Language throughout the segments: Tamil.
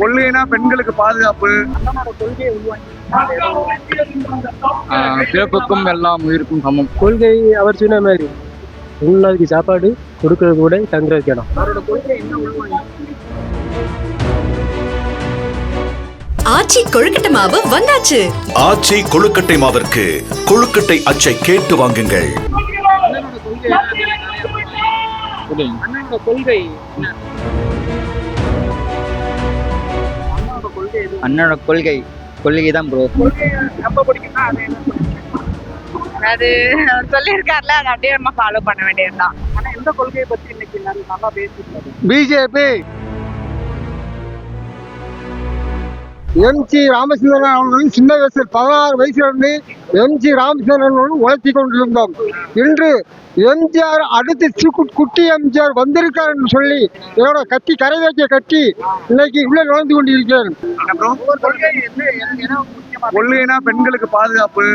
கொள்கைனா பெண்களுக்கு பாதுகாப்பு. பிறப்புக்கும் எல்லாம் உயிருக்கும் சமம். கொள்கை அவர் சொன்ன மாதிரி உண்ணாதுக்கு சாப்பாடு கொடுக்கறது கூட தங்குறதுக்கு இடம். ஆச்சி கொழுக்கட்டை மாவு வந்தாச்சு. ஆச்சி கொழுக்கட்டை மாவிற்கு கொழுக்கட்டை அச்சை கேட்டு வாங்குங்கள். அண்ணனோட கொள்கை அண்ணனோட கொள்கை கொள்கை தான் ப்ரோ அது என்ன அது சொல்லியிருக்காருல அதை அப்படியே நம்ம ஃபாலோ பண்ண வேண்டியதுதான். ஆனா எந்த கொள்கையை பத்தி இன்னைக்கு எல்லாரும் நல்லா பேசிருக்காரு பிஜேபி! எம்ஜி ராமச்சந்திரன் அவர்களும் சின்ன வயசில் பதினாறு வயசுல இருந்து எம்ஜி ராமச்சந்திரன் உழைத்தி கொண்டிருந்தோம். இன்று எம்ஜிஆர் அடுத்து குட்டி எம்ஜிஆர் வந்திருக்கார் என்று சொல்லி என்னோட கட்டி கரை வைக்க கட்டி இன்னைக்கு உள்ள நுழைந்து கொண்டிருக்கிறேன். கொள்கைனா பெண்களுக்கு பாதுகாப்பு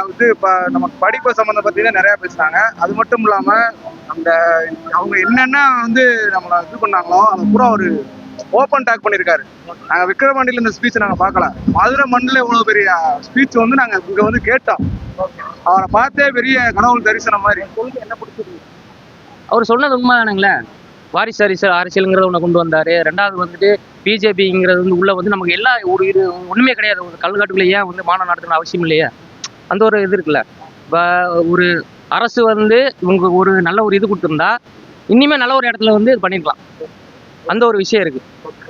வந்து இது இப்போ நமக்கு படிப்பு சம்மந்தம் பற்றி தான் நிறையா பேசுகிறாங்க அது மட்டும் இல்லாமல் அந்த அவங்க என்னென்ன வந்து நம்மளை இது பண்ணாங்களோ அதை பூரா ஒரு ஓப்பன் டாக் பண்ணியிருக்காரு நாங்கள் விக்ரவாண்டியில் இந்த ஸ்பீச் நாங்கள் பார்க்கல. மதுரை மண்ணில் இவ்வளோ பெரிய ஸ்பீச் வந்து நாங்கள் இங்கே வந்து கேட்டோம். அவரை பார்த்தே பெரிய கனவுள் தரிசனம் மாதிரி. என்ன பிடிச்சிருக்கு அவர் சொன்னது உண்மைதானுங்களே. வாரிசு அரசியல் அரசியலுங்கிறத ஒன்று கொண்டு வந்தாரு. ரெண்டாவது வந்துட்டு பிஜேபிங்கிறது வந்து உள்ள வந்து நமக்கு எல்லா ஒரு இது ஒன்றுமே கிடையாது. ஒரு கல்காட்டுக்குள்ளே ஏன் வந்து மாநாடு நடத்தணும் அவசியம் இல்லையா? அந்த ஒரு இது இருக்குல்ல. இப்போ ஒரு அரசு வந்து இவங்க ஒரு நல்ல ஒரு இது கொடுத்துருந்தா இனிமே நல்ல ஒரு இடத்துல வந்து இது பண்ணிருக்கலாம். அந்த ஒரு விஷயம் இருக்கு.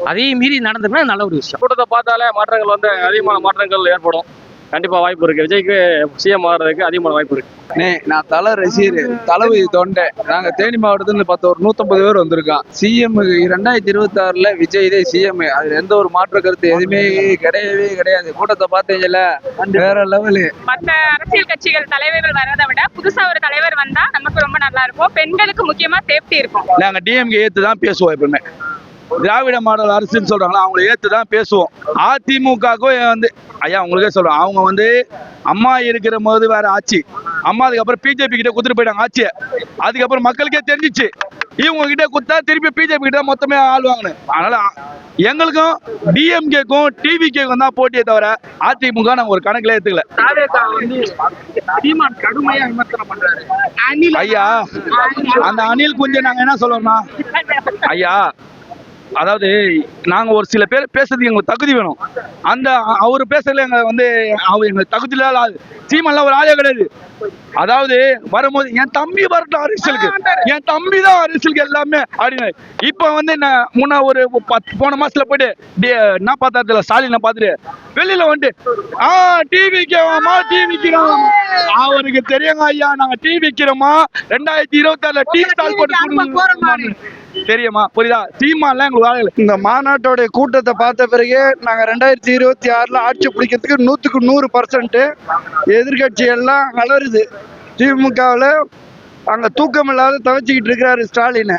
அதையும் மீறி நடந்துன்னா நல்ல ஒரு விஷயம். கூட்டத்தை பார்த்தாலே மாற்றங்கள் வந்து அதிகமான மாற்றங்கள் ஏற்படும். கண்டிப்பா வாய்ப்பு இருக்கு. விஜய்க்கு சிஎம் ஆகிறதுக்கு அதிகமான வாய்ப்பு இருக்கு. நே நான் தலை ரசிகர் தளபதி தொண்டை. நாங்க தேனி மாவட்டத்துல பார்த்த ஒரு நூத்தம்பது பேர் வந்திருக்கோம். சிஎம் ரெண்டாயிரத்தி இருபத்தி ஆறுல விஜய் இதே சிஎம் அதுல எந்த ஒரு மாற்று கருத்து எதுவுமே கிடையவே கிடையாது. கூட்டத்தை பார்த்தீங்கல்ல வேற லெவலு. மற்ற அரசியல் கட்சிகள் தலைவர்கள் வரதை விட புதுசா ஒரு தலைவர் வந்தா நமக்கு ரொம்ப நல்லா இருக்கும். பெண்களுக்கு முக்கியமா சேஃப்டி இருக்கும். நாங்க டிஎம்கே ஏத்து தான் பேசுவோம் எப்பவுமே. திராவிட மாடல் அரசுன்னு சொல்றாங்களா அவங்கள ஏத்து தான் பேசுவோம் அதிமுகவுக்கும் வந்து ஐயா உங்களுக்கே சொல்றேன். அவங்க வந்து அம்மா இருக்கிற போது வேற ஆட்சி. அம்மா அதுக்கப்புறம் பிஜேபி கிட்ட குத்துட்டு போயிட்டாங்க ஆட்சியை. அதுக்கப்புறம் மக்களுக்கே தெரிஞ்சிச்சு. இவங்க கிட்ட குத்தா திருப்பி பிஜேபி கிட்ட மொத்தமே ஆளுவாங்கன்னு. அதனால எங்களுக்கும் டிஎம்கேக்கும் டிவிகேக்கும் தான் போட்டியே தவிர அதிமுக நாங்க ஒரு கணக்குல ஏத்துக்கல. ஐயா அந்த அணில் குஞ்சை நாங்க என்ன சொல்லணும்னா ஐயா அதாவது நாங்க ஒரு சில பேர் பேசுறதுக்கு எங்களுக்கு தகுதி வேணும். அந்த அவரு பேசுறதுல எங்க வந்து அவர் எங்களுக்கு தகுதி இல்லாத ஆள். சீமெல்லாம் ஒரு ஆளே கிடையாது. அதாவது வரும்போது என் தம்பி வரட்டும் அரசியலுக்கு என் தம்பி தான் அரசியலுக்கு எல்லாமே. அப்படின்னு. இப்ப வந்து என்ன முன்ன ஒரு பத்து போன மாசத்துல போயிட்டு என்ன பார்த்தா ஸ்டாலினை பார்த்துட்டு வெளியில வந்துட்டு ஆ டிவி விற்கிறோமா டிவி விற்கிறோம் அவருக்கு தெரியுங்க ஐயா நாங்க டிவி விற்கிறோமா ரெண்டாயிரத்தி இருபத்தி ஆறுல டீ ஸ்டால் போட்டு தெரியுமா? புரியுதா? சீமான்லாம் எங்களுக்கு வேலை இல்லை. இந்த மாநாட்டோட கூட்டத்தை பார்த்த பிறகு நாங்க ரெண்டாயிரத்தி இருபத்தி ஆறுல ஆட்சி பிடிக்கிறதுக்கு நூத்துக்கு நூறு பர்சன்ட் எதிர்கட்சி எல்லாம் அலறுது. திமுகவில் அங்க தூக்கம் இல்லாத தவிச்சுக்கிட்டு இருக்கிறாரு ஸ்டாலின்.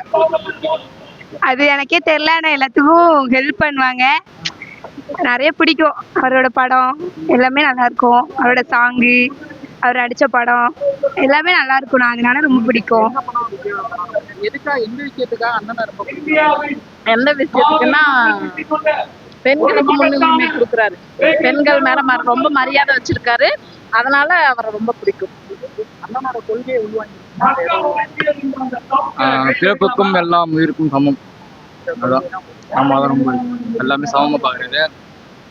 அது எனக்கே தெரியல ஆனா எல்லாத்துக்கும் ஹெல்ப் பண்ணுவாங்க. நிறைய பிடிக்கும். அவரோட படம் எல்லாமே நல்லா இருக்கும். அவரோட சாங்கு அவர் நடிச்ச படம் எல்லாமே நல்லா இருக்கும். நான் அதனால ரொம்ப பிடிக்கும். எதுக்கா எந்த விஷயத்துக்காக அண்ணனை ரொம்ப? எந்த விஷயத்துக்குன்னா பெண்களுக்கு முன்னுரிமை கொடுக்குறாரு. பெண்கள் மேல ம- ரொம்ப மரியாதை வச்சிருக்காரு. அதனால அவரை ரொம்ப பிடிக்கும். அண்ணனோட கொள்கையை உள்வாங்கி. பிறப்புக்கும் எல்லாம் உயிருக்கும் சமம். அதான். ஆமா அதான் ரொம்ப எல்லாமே சமமா பாக்குறது.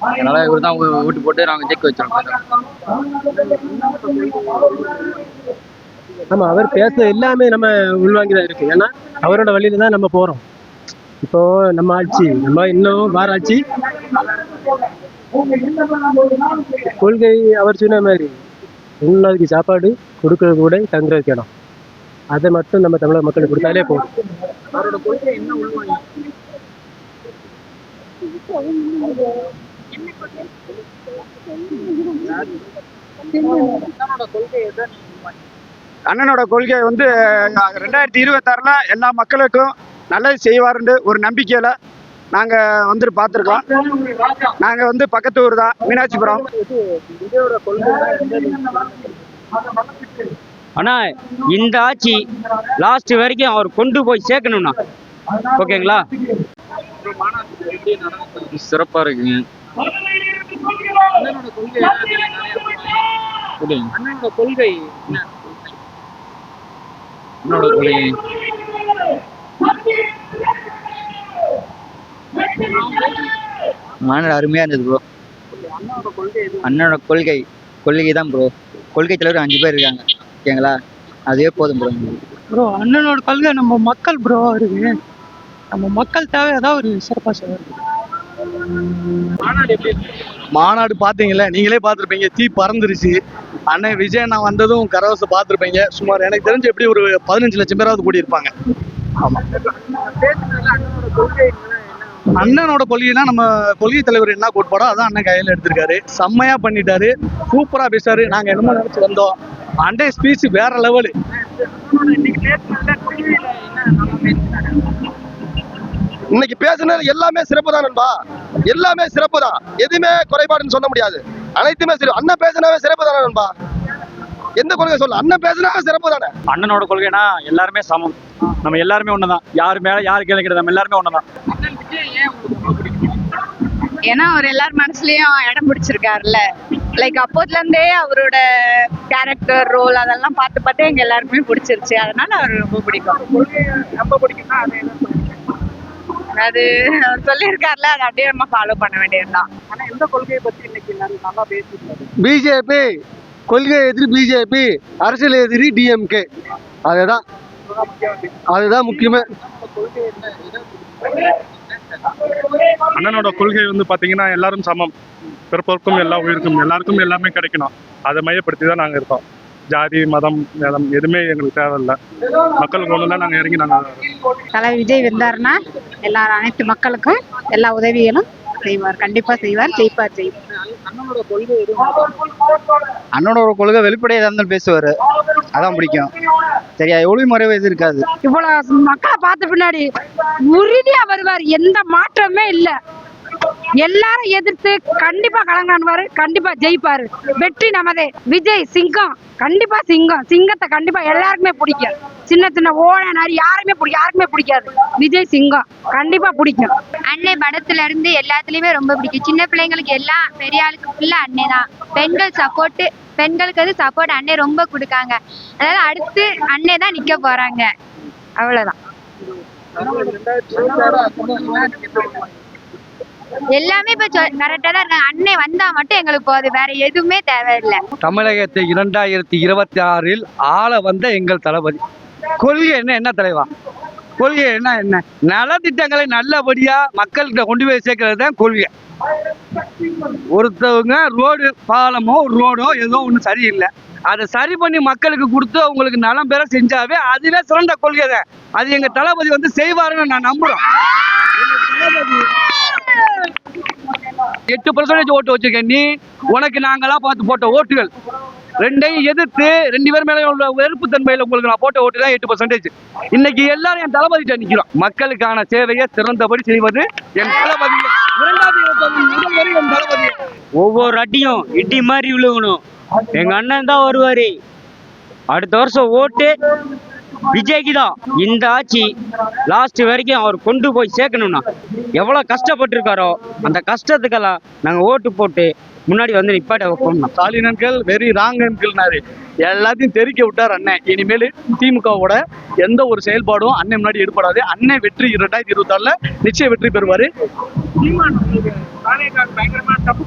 அதனால இவர் தான் ஓட்டு போட்டு நாங்க ஜெயிக்க வச்சிருக்கோம். ஆமா அவர் பேச எல்லாமே நம்ம உள்வாங்கி தான் இருக்கு. ஏன்னா அவரோட வழியில தான் நம்ம போறோம். இப்போ நம்ம ஆட்சி நம்ம இன்னும் வார ஆட்சி. கொள்கை அவர் சொன்ன மாதிரி உண்ணாதுக்கு சாப்பாடு கொடுக்கறது கூட தங்குறதுக்கு இடம். அதை மட்டும் நம்ம தமிழக மக்களுக்கு கொடுத்தாலே போதும். அவரோட கொள்கை என்ன உள்வாங்கி? கொள்கை? எதை அண்ணனோட கொள்கை வந்து ரெண்டாயிரத்தி இருபத்தாறுல எல்லா மக்களுக்கும் நல்லது செய்வாருன்னு ஒரு நம்பிக்கையில நாங்க வந்துட்டு பார்த்துருக்கோம். நாங்க வந்து பக்கத்து ஊர் தான் மீனாட்சிபுரம். ஆனா இந்த ஆட்சி லாஸ்ட் வரைக்கும் அவர் கொண்டு போய் சேர்க்கணும்னா ஓகேங்களா? சிறப்பா இருக்குங்க. அண்ணனோட கொள்கை என்ன? அதுல நிறைய அண்ணனோட கொள்கை என்ன? என்னோட கொள்கை மாநாடு அருமையாக இருந்தது ப்ரோ அண்ணனோட கொள்கை கொள்கை தான் ப்ரோ கொள்கை தலைவர் அஞ்சு பேர் இருக்காங்க ஓகேங்களா அதுவே போதும் ப்ரோ ப்ரோ அண்ணனோட கொள்கை நம்ம மக்கள் ப்ரோ இருக்கு நம்ம மக்கள் தேவை ஏதாவது ஒரு சிறப்பாக செய்வார் மாநாடு எப்படி இருக்கு? மாநாடு பாத்தீங்கல்ல நீங்களே பார்த்துருப்பீங்க. தீ பறந்துருச்சு. அண்ணன் விஜய் அண்ணா வந்ததும் கரவசை பார்த்துருப்பீங்க. சுமார் எனக்கு தெரிஞ்சு எப்படி ஒரு பதினஞ்சு லட்சம் பேராவது கூடி இருப்பாங்க பேசுனதுல அண்ணனோட கொள்கைனா நம்ம கொள்கை தலைவர் என்ன கோட்பாடோ அதான் அண்ணன் கையில எடுத்திருக்காரு. செம்மையா பண்ணிட்டாரு. சூப்பரா பேசாரு நாங்க என்னமோ நினைச்சு வந்தோம். அண்டே ஸ்பீச் வேற லெவலு இன்னைக்கு பேசுனது எல்லாமே சிறப்பு தான் நண்பா. எல்லாமே சிறப்பு தான். எதுவுமே குறைபாடுன்னு சொல்ல முடியாது. அனைத்துமே சிறப்பு. அண்ணன் பேசினாவே சிறப்பு தானே நண்பா? எந்த கொள்கை சொல்ல? அண்ணன் பேசினாவே சிறப்பு தானே? அண்ணனோட கொள்கைனா எல்லாருமே சமம். நம்ம எல்லாருமே ஒண்ணுதான். யாரு மேல யாரு கேள்வி கிடையாது நம்ம எல்லாருமே ஒண்ணுதான். பிடிக்கும் ஏன்னா அவர் எல்லார் மனசுலயும் இடம் பிடிச்சிருக்காருல்ல. லைக் அப்போதுல இருந்தே அவரோட கேரக்டர் ரோல் அதெல்லாம் பார்த்து பார்த்து எங்க எல்லாருக்குமே பிடிச்சிருச்சு. அதனால அவர் ரொம்ப பிடிக்கும். ரொம்ப பிடிக்கும்னா அதை சொல்லியிருக்காருல அதை அப்படியே நம்ம ஃபாலோ பண்ண வேண்டியதுதான். ஆனா எந்த கொள்கையை பத்தி இன்னைக்கு நல்லா பேசிருக்காரு பிஜேபி கொள்கை எதிரி பிஜேபி அரசியல் எதிரி டிஎம்கே. அதுதான். அதுதான் முக்கியமே. அண்ணனோட கொள்கை வந்து பாத்தீங்கன்னா எல்லாரும் சமம். பிறப்போருக்கும் எல்லா உயிருக்கும் எல்லாருக்கும் எல்லாமே கிடைக்கணும். அதை மையப்படுத்தி தான் நாங்க இருக்கோம். ஜாதி மதம் வேதம் எதுவுமே எங்களுக்கு தேவையில்லை. மக்களுக்கு ஒண்ணுதான் நாங்க இறங்கி நாங்க தலை விஜய் வந்தாருன்னா எல்லா அனைத்து மக்களுக்கும் எல்லா உதவிகளும் செய்வார். கண்டிப்பா செய்வார். ஜெயிப்பார் ஜெயிப்பார். அண்ணனோட கொள்கை எது அண்ணனோட கொள்கை வெளிப்படையாக இருந்தாலும் பேசுவார். அதான் பிடிக்கும். சரியா? ஒளி மறைவு எதுவும் இருக்காது. இவ்வளவு மக்களை பார்த்த பின்னாடி உறுதியா வருவார். எந்த மாற்றமே இல்ல. எல்லாரும் எதிர்த்து கண்டிப்பா கலங்காணுவாரு கண்டிப்பா ஜெயிப்பாரு. வெற்றி நமதே. விஜய் சிங்கம். கண்டிப்பா சிங்கம். சிங்கத்தை கண்டிப்பா எல்லாருக்குமே பிடிக்கும். சின்ன சின்ன ஓட நரி யாருமே பிடிக்கும் யாருக்குமே பிடிக்காது. விஜய் சிங்கம். கண்டிப்பா பிடிக்கும். அன்னை படத்துல இருந்து எல்லாத்துலயுமே ரொம்ப பிடிக்கும். சின்ன பிள்ளைங்களுக்கு எல்லாம் பெரிய ஆளுக்கு ஃபுல்லா அன்னை தான். பெண்கள் சப்போர்ட் பெண்களுக்கு வந்து சப்போர்ட் அன்னை ரொம்ப கொடுக்காங்க. அதனால அடுத்து அன்னை தான் நிக்க போறாங்க. அவ்வளவுதான் ரெண்டாயிரத்தி இருபத்தாறு அண்ணன் நீங்க என்ன பண்ணுவீங்க? எல்லாமே இப்ப கரெக்டா தான் இருக்காங்க. அன்னை வந்தா மட்டும் எங்களுக்கு போகுது வேற எதுவுமே தேவையில்லை. தமிழகத்தை இரண்டாயிரத்தி இருபத்தி ஆறில் ஆள வந்த எங்கள் தளபதி. கொள்கை என்ன என்ன தலைவா? கொள்கை என்ன என்ன? நலத்திட்டங்களை நல்லபடியா மக்கள்கிட்ட கொண்டு போய் சேர்க்கறது தான் கொள்கை. ஒருத்தவங்க ரோடு பாலமோ ரோடோ ஏதோ ஒன்று சரியில்லை. அதை சரி பண்ணி மக்களுக்கு கொடுத்து அவங்களுக்கு நலம் பெற செஞ்சாவே அதுவே சிறந்த கொள்கை தான். அது எங்க தளபதி வந்து செய்வாருன்னு நான் நம்புறோம். தளபதி எட்டு பர்சன்டேஜ் ஓட்டு வச்சிருக்கேன். நீ உனக்கு நாங்களா பார்த்து போட்ட ஓட்டுகள். ரெண்டையும் எதிர்த்து ரெண்டு பேர் மேல உள்ள வெறுப்பு தன்மையில உங்களுக்கு நான் போட்ட ஓட்டு தான் எட்டு பர்சன்டேஜ் இன்னைக்கு எல்லாரும் என் தளபதிட்ட நிக்கிறோம். மக்களுக்கான சேவையை சிறந்தபடி செய்வது என் தளபதி. இரண்டாவது என் தளபதி. ஒவ்வொரு அடியும் இட்டி மாதிரி விழுகணும். எங்க அண்ணன் தான் வருவாரு. அடுத்த வருஷம் ஓட்டு விஜய்க்கு தான் இந்த ஆட்சி லாஸ்ட் வரைக்கும் அவர் கொண்டு போய் சேர்க்கணும்னா எவ்வளவு கஷ்டப்பட்டிருக்காரோ அந்த கஷ்டத்துக்கெல்லாம் நாங்க ஓட்டு போட்டு முன்னாடி வந்து நிப்பாட்ட வைக்கணும் ஸ்டாலின் அன்கள் வெரி ராங் அன்கள்னாரு எல்லாத்தையும் தெரிக்க விட்டார் அண்ணன் இனிமேல் திமுகவோட எந்த ஒரு செயல்பாடும் அண்ணன் முன்னாடி ஈடுபடாது அண்ணன் வெற்றி இரண்டாயிரத்தி இருபத்தி ஆறுல நிச்சயம் வெற்றி பெறுவாரு. தப்பு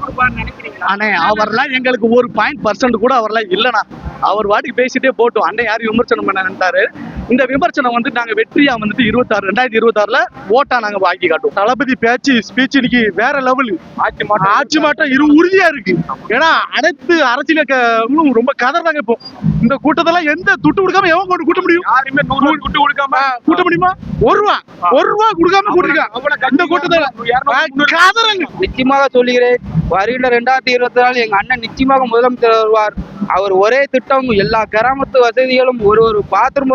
அண்ணே அவர்லாம் எங்களுக்கு ஒரு பாயிண்ட் பர்சன்ட் கூட அவர்லாம் இல்லைண்ணா. அவர் வாட்டிக்கு பேசிட்டே போட்டோம். அண்ணன் யாரும் விமர்சனம் பண்ண நினைத்தாரு இந்த விமர்சனம் வந்து நாங்க வெற்றியா வந்துட்டு இருபத்தாறு ரெண்டாயிரத்தி இருபத்தாறுல ஓட்டா நாங்க வாங்கி காட்டுவோம். தளபதி பேச்சு ஸ்பீச் இன்னைக்கு வேற லெவலு ஆட்சி மாற்றம். ஆட்சி மாற்றம் இரு உறுதியா இருக்கு. ஏன்னா அனைத்து அரசியலும் ரொம்ப கதறாங்க இப்போ. இந்த கூட்டத்தெல்லாம் எந்த துட்டு கொடுக்காம எவன் கொண்டு கூட்ட முடியும்? யாருமே நூறு குட்டு கொடுக்காம கூட்ட முடியுமா? ஒரு ரூபா. ஒரு ரூபா கொடுக்காம கூட்டிருக்காங்க இந்த கூட்டத்தில் கதறாங்க. நிச்சயமாக சொல்லுகிறேன். வருகின்ற ரெண்டாயிரத்தி இருபத்தி நாலு எங்க அண்ணன் நிச்சயமாக முதலமைச்சர் வருவார். அவர் ஒரே திட்டம் எல்லா கிராமத்து வசதிகளும் ஒரு ஒரு பாத்ரூம்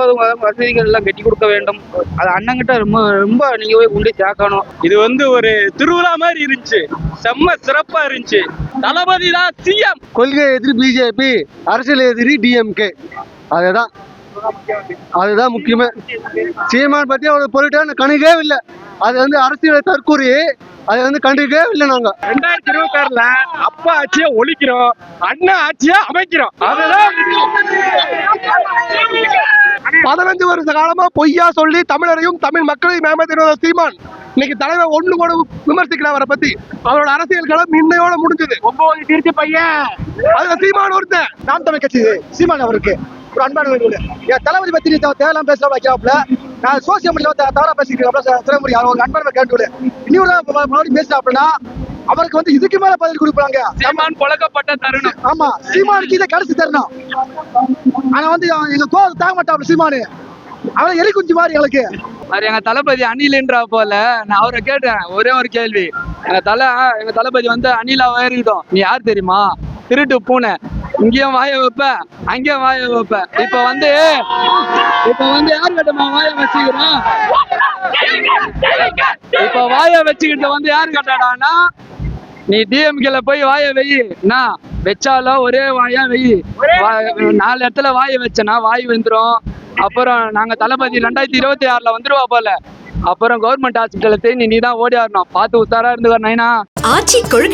வசதிகள் எல்லாம் கட்டி கொடுக்க வேண்டும். அது அண்ணங்கிட்ட ரொம்ப ரொம்ப நீங்க போய் கொண்டு சேர்க்கணும். இது வந்து ஒரு திருவிழா மாதிரி இருந்துச்சு. செம்ம சிறப்பா இருந்துச்சு. தளபதி தான் சிஎம். கொள்கை எதிரி பிஜேபி அரசியல் எதிரி டிஎம்கே. அதுதான். அதுதான் முக்கியமே. சீமான் பத்தி அவ்வளவு பொருட்டான கணக்கே இல்லை. அது வந்து அரசியல் தற்கூறி அதை வந்து கண்டுக்கவே இல்லை நாங்க. ரெண்டாயிரத்தி இருபத்தி ஆறுல அப்பா ஆட்சியை ஒழிக்கிறோம் அண்ணன் ஆட்சியை அமைக்கிறோம். அதுதான் பதினஞ்சு வருஷ காலமா பொய்யா சொல்லி தமிழரையும் தமிழ் மக்களையும் ஏமாத்தின சீமான். இன்னைக்கு தலைவர் ஒண்ணு கூட விமர்சிக்கல அவரை பத்தி. அவரோட அரசியல் களம் இன்னையோட முடிஞ்சது. ஒன்பது திருச்சி பையன். அதுல சீமான் ஒருத்தன். நாம் தமிழ் கட்சி சீமான் அவருக்கு. ஒரு அன்பான வேண்டுகோள். என் தளபதி பத்தி தேவையில்லாம பேச வைக்கிறாப்ல நான் சோசியல் மீடியாவில் தவறா பேசிக்கிறேன் திரைமுறை அவர் அன்பான கேட்டுவிடு இன்னொரு மறுபடியும் பேசுறாப்லனா அவருக்கு வந்து இதுக்கு மேல பதில் கொடுப்பாங்க. சீமான் புழக்கப்பட்ட தருணம். ஆமா சீமானுக்கு இதை கடைசி தரணும். ஆனா வந்து எங்க கோவம் தாங்க மாட்டாப்ல சீமானு. அவன் எலி குஞ்சு மாதிரி எங்களுக்கு. அவர் எங்க தளபதி அணில்ன்றா போல. நான் அவரை கேட்டேன் ஒரே ஒரு கேள்வி. எங்க தலை எங்க தளபதி வந்து அணிலாவே இருக்கட்டும் நீ யார் தெரியுமா? திருட்டு பூனை. இங்கேயும் வாய வைப்ப அங்கேயும் வாய வைப்ப. இப்ப வந்து இப்ப வந்து யார் கட்டமா வாய வச்சுக்கிறோம்? இப்ப வாய வச்சுக்கிட்டு வந்து யார் கட்டாடானா நீ டிஎம்கேல போய் வாய வெயி என்ன வச்சாலும் ஒரே வாயா வெயி வா- நாலு இடத்துல வாய வச்சனா வாய் வந்துரும் அப்புறம் நாங்க தளபதி ரெண்டாயிரத்தி இருபத்தி ஆறுல வந்துருவா போல. அப்புறம் கவர்மெண்ட் ஹாஸ்பிட்டல தேடி நீ தான் ஓடி ஆடணும் பார்த்து உத்தாரா இருந்துக்கோ நைனா. ஆச்சி கொழுக்கட்டை